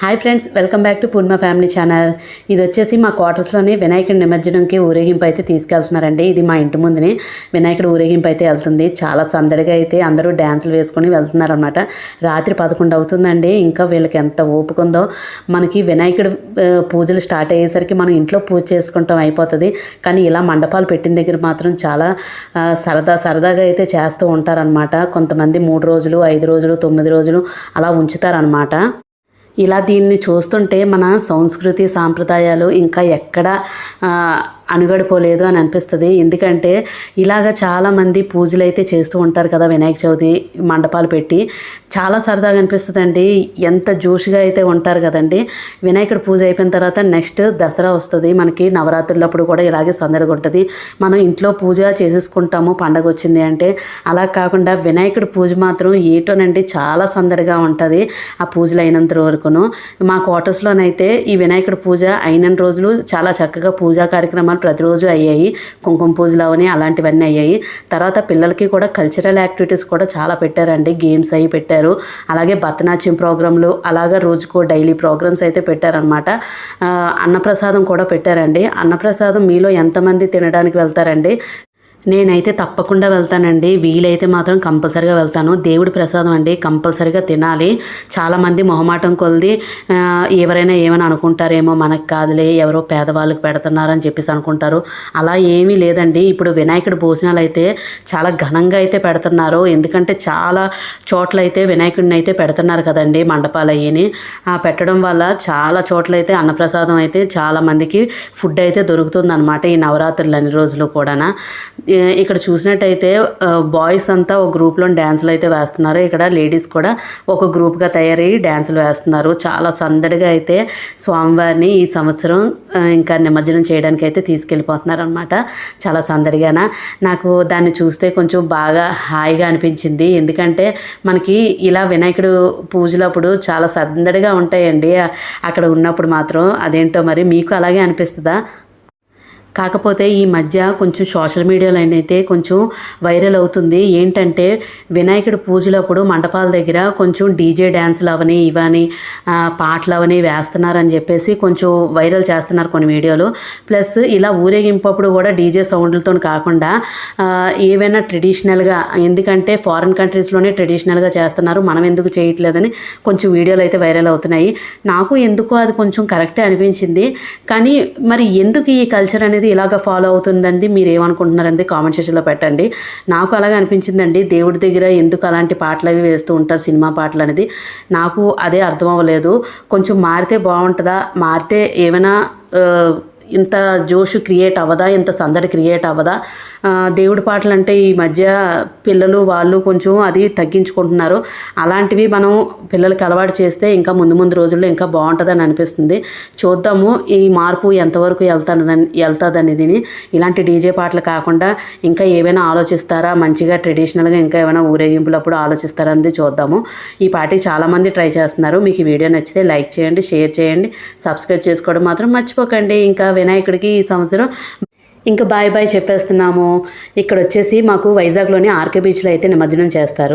Hi friends welcome back to Purna family channel ఇది వచ్చేసి మా క్వార్టర్స్లోని వినాయకుడి నిమజ్జనంకి ఊరేగింపు అయితే తీసుకెళ్తున్నారండి. ఇది మా ఇంటి ముందునే వినాయకుడు ఊరేగింపు అయితే వెళ్తుంది. చాలా సందడిగా అయితే అందరూ డ్యాన్సులు వేసుకొని వెళ్తున్నారనమాట రాత్రి పదకొండు అవుతుందండి. ఇంకా వీళ్ళకి ఎంత ఓపుకుందో ఉందో. మనకి వినాయకుడు పూజలు స్టార్ట్ అయ్యేసరికి మనం ఇంట్లో పూజ చేసుకుంటాం అయిపోతుంది. కానీ ఇలా మండపాలు పెట్టిన దగ్గర మాత్రం చాలా సరదా సరదాగా అయితే చేస్తూ ఉంటారనమాట కొంతమంది మూడు రోజులు ఐదు రోజులు తొమ్మిది రోజులు అలా ఉంచుతారనమాట ఇలా దీన్ని చూస్తుంటే మన సంస్కృతి సాంప్రదాయాలు ఇంకా ఎక్కడ అణుగడిపోలేదు అని అనిపిస్తుంది. ఎందుకంటే ఇలాగ చాలామంది పూజలు అయితే చేస్తూ ఉంటారు కదా వినాయక చవితి మండపాలు పెట్టి. చాలా సరదాగా అనిపిస్తుంది అండి ఎంత జోష్గా అయితే ఉంటారు కదండి. వినాయకుడు పూజ అయిపోయిన తర్వాత నెక్స్ట్ దసరా వస్తుంది. మనకి నవరాత్రులప్పుడు కూడా ఇలాగే సందడిగా ఉంటుంది మనం ఇంట్లో పూజ చేసేసుకుంటాము పండగ వచ్చింది అంటే. అలా కాకుండా వినాయకుడి పూజ మాత్రం ఏటోనండి చాలా సందడిగా ఉంటుంది ఆ పూజలు అయినంత వరకును. మా క్వార్టర్స్లోనైతే ఈ వినాయకుడి పూజ అయిన రోజులు చాలా చక్కగా పూజా కార్యక్రమాలు ప్రతిరోజు అయ్యాయి. కుంకుమ పూజలు అవని అలాంటివన్నీ అయ్యాయి. తర్వాత పిల్లలకి కూడా కల్చరల్ యాక్టివిటీస్ కూడా చాలా పెట్టారండి. గేమ్స్ అవి పెట్టారు. అలాగే భరతనాట్యం ప్రోగ్రాంలు అలాగే రోజుకో డైలీ ప్రోగ్రామ్స్ అయితే పెట్టారనమాట అన్నప్రసాదం కూడా పెట్టారండి. అన్నప్రసాదం మీలో ఎంతమంది తినడానికి వెళ్తారండి? నేనైతే తప్పకుండా వెళ్తానండి. వీలైతే మాత్రం కంపల్సరిగా వెళ్తాను. దేవుడి ప్రసాదం అండి. కంపల్సరిగా తినాలి. చాలామంది మొహమాటం కొలిది ఎవరైనా ఏమైనా అనుకుంటారేమో మనకు కాదులే ఎవరో పేదవాళ్ళకి పెడుతున్నారని చెప్పేసి అనుకుంటారు. అలా ఏమీ లేదండి. ఇప్పుడు వినాయకుడి భోజనాలు అయితే చాలా ఘనంగా అయితే పెడుతున్నారు. ఎందుకంటే చాలా చోట్ల అయితే వినాయకుడిని అయితే పెడుతున్నారు కదండి మండపాలు అయ్యని ఆ పెట్టడం వల్ల చాలా చోట్ల అయితే అన్నప్రసాదం అయితే చాలా మందికి ఫుడ్ అయితే దొరుకుతుంది అనమాట ఈ నవరాత్రులు అన్ని రోజులు కూడా ఇక్కడ చూసినట్టయితే బాయ్స్ అంతా ఒక గ్రూప్లో డ్యాన్సులు అయితే వేస్తున్నారు. ఇక్కడ లేడీస్ కూడా ఒక గ్రూప్గా తయారయ్యి డ్యాన్సులు వేస్తున్నారు. చాలా సందడిగా అయితే స్వామివారిని ఈ సంవత్సరం ఇంకా నిమజ్జనం చేయడానికి అయితే తీసుకెళ్ళిపోతున్నారు అనమాట చాలా సందడిగాన. నాకు దాన్ని చూస్తే కొంచెం బాగా హాయిగా అనిపించింది. ఎందుకంటే మనకి ఇలా వినాయకుడు పూజలప్పుడు చాలా సందడిగా ఉంటాయండి. అక్కడ ఉన్నప్పుడు మాత్రం అదేంటో మరి మీకు అలాగే అనిపిస్తుందా? కాకపోతే ఈ మధ్య కొంచెం సోషల్ మీడియాలో అయితే కొంచెం వైరల్ అవుతుంది. ఏంటంటే వినాయకుడి పూజలప్పుడు మండపాల దగ్గర కొంచెం డీజే డ్యాన్సులు అవని ఇవని పాటలు అవని వేస్తున్నారని చెప్పేసి కొంచెం వైరల్ చేస్తున్నారు కొన్ని వీడియోలు. ప్లస్ ఇలా ఊరేగింపప్పుడు కూడా డీజే సౌండ్లతో కాకుండా ఏవైనా ట్రెడిషనల్గా ఎందుకంటే ఫారిన్ కంట్రీస్లోనే ట్రెడిషనల్గా చేస్తున్నారు. మనం ఎందుకు చేయట్లేదని కొంచెం వీడియోలు అయితే వైరల్ అవుతున్నాయి. నాకు ఎందుకో అది కొంచెం కరెక్టే అనిపించింది. కానీ మరి ఎందుకు ఈ కల్చర్ అనేది ఇలాగ ఫాలో అవుతుందండి? మీరు ఏమనుకుంటున్నారండి కామెంట్ సెక్షన్లో పెట్టండి. నాకు అలాగే అనిపించిందండి. దేవుడి దగ్గర ఎందుకు అలాంటి పాటలు అవి వేస్తూ ఉంటారు? సినిమా పాటలు అనేది. నాకు అదే అర్థం అవ్వలేదు. కొంచెం మారితే బాగుంటుందా? మారితే ఏమైనా ఇంత జోష్ క్రియేట్ అవ్వదా? ఇంత సందడి క్రియేట్ అవ్వదా? దేవుడి పాటలు అంటే ఈ మధ్య పిల్లలు వాళ్ళు కొంచెం అది తగ్గించుకుంటున్నారు. అలాంటివి మనం పిల్లలకి అలవాటు చేస్తే ఇంకా ముందు ముందు రోజుల్లో ఇంకా బాగుంటుందని అనిపిస్తుంది. చూద్దాము ఈ మార్పు ఎంతవరకు వెళ్తాదని వెళ్తుందనేది ఇలాంటి డీజే పాటలు కాకుండా ఇంకా ఏమైనా ఆలోచిస్తారా? మంచిగా ట్రెడిషనల్గా ఇంకా ఏమైనా ఊరేగింపులప్పుడు ఆలోచిస్తారా అనేది చూద్దాము. ఈ పార్టీ చాలామంది ట్రై చేస్తున్నారు. మీకు ఈ వీడియో నచ్చితే లైక్ చేయండి షేర్ చేయండి. సబ్స్క్రైబ్ చేసుకోవడం మాత్రం మర్చిపోకండి. ఇంకా వినాయకుడికి ఈ సంవత్సరం. ఇంకా బాయ్ బాయ్ చెప్పేస్తున్నాము. ఇక్కడ వచ్చేసి మాకు వైజాగ్లోని ఆర్కే బీచ్లో అయితే నిమజ్జనం చేస్తారు.